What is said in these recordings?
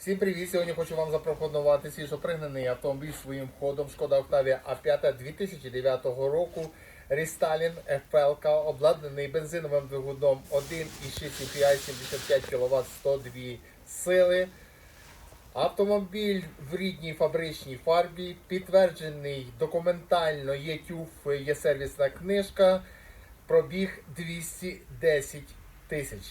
Всім привіт! Сьогодні хочу вам запропонувати свіжопригнаний автомобіль своїм ходом Шкода Octavia A5 2009 року. Рестайлінг FL, обладнаний бензиновим двигуном 1,6 TPI 75 кВт 102 сили. Автомобіль в рідній фабричній фарбі, підтверджений документально, є тюф, є сервісна книжка, пробіг 210 тисяч.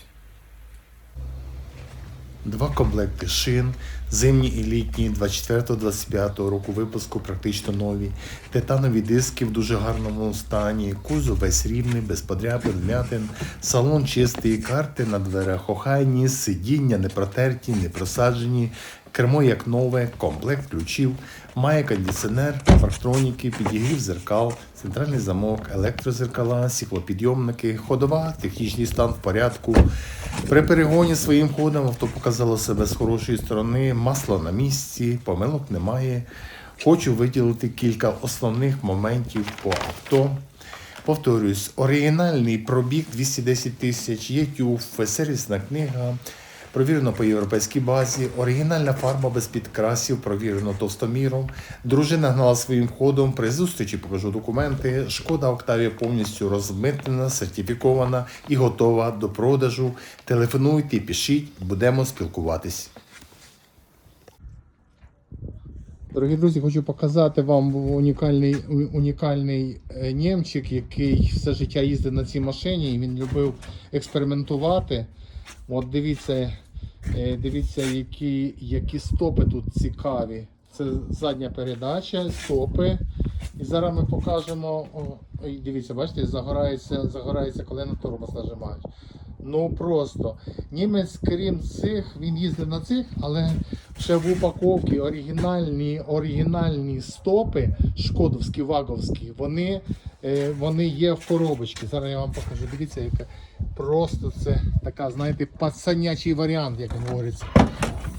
Два комплекти шин, зимні і літні 24-25 року випуску практично нові, титанові диски в дуже гарному стані, кузов весь рівний, без подряпин, вмятин, салон чистий, карти на дверях охайні, сидіння не протерті, не просаджені, кермо як нове, комплект ключів, має кондиціонер, парктроніки, підігрів зеркал, центральний замок, електрозеркала, сіклопідйомники, ходова, технічний стан в порядку. При перегоні своїм ходом авто показало себе з хорошої сторони, масло на місці, помилок немає. Хочу виділити кілька основних моментів по авто. Повторюсь, оригінальний пробіг 210 тисяч, є тюф, сервісна книга, провірено по європейській базі, оригінальна фарба без підкрасів, провірено товстоміром. Дружина гнала своїм ходом. При зустрічі покажу документи. Шкода Октавія повністю розмитнена, сертифікована і готова до продажу. Телефонуйте, пишіть, будемо спілкуватись. Дорогі друзі, хочу показати вам унікальний, унікальний е, німчик, який все життя їздив на цій машині і він любив експериментувати. От дивіться, е, дивіться, які, які стопи тут цікаві. Це задня передача, стопи. І зараз ми покажемо. О, дивіться, бачите, загорається, загорається, коли на тормоз нажимаєш. Ну просто. Німець, крім цих, він їздив на цих, але ще в упаковці оригінальні, оригінальні стопи, шкодовські, ваговські, вони, е, вони є в коробочці. Зараз я вам покажу. Дивіться, яка просто це така, знаєте, пацанячий варіант, як говориться.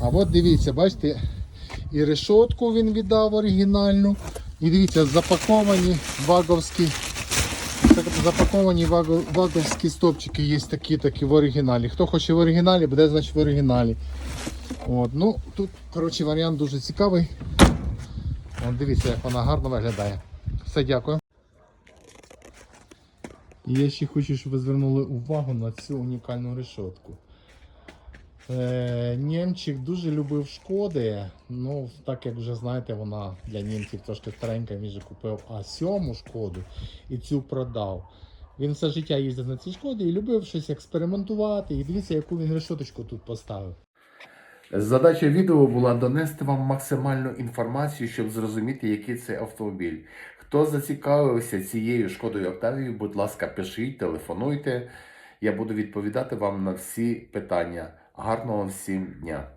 А от дивіться, бачите, і решетку він віддав оригінальну. І дивіться, запаковані ваговські. Запаковані ваговські стопчики є такі, такі в оригіналі. Хто хоче в оригіналі, буде значить в оригіналі. От, ну, тут, коротше, варіант дуже цікавий. От, дивіться, як вона гарно виглядає. Все, дякую. І Я ще хочу, щоб ви звернули увагу на цю унікальну решетку. Е, Німчик дуже любив шкоди. Ну, так як вже знаєте, вона для німців трошки старенька, він же купив А7 шкоду і цю продав. Він все життя їздив на цій шкоді і любив щось експериментувати. І дивіться, яку він решеточку тут поставив. Задача відео була донести вам максимальну інформацію, щоб зрозуміти, який це автомобіль. Хто зацікавився цією шкодою Октавією, будь ласка, пишіть, телефонуйте. Я буду відповідати вам на всі питання. Гарного всім дня!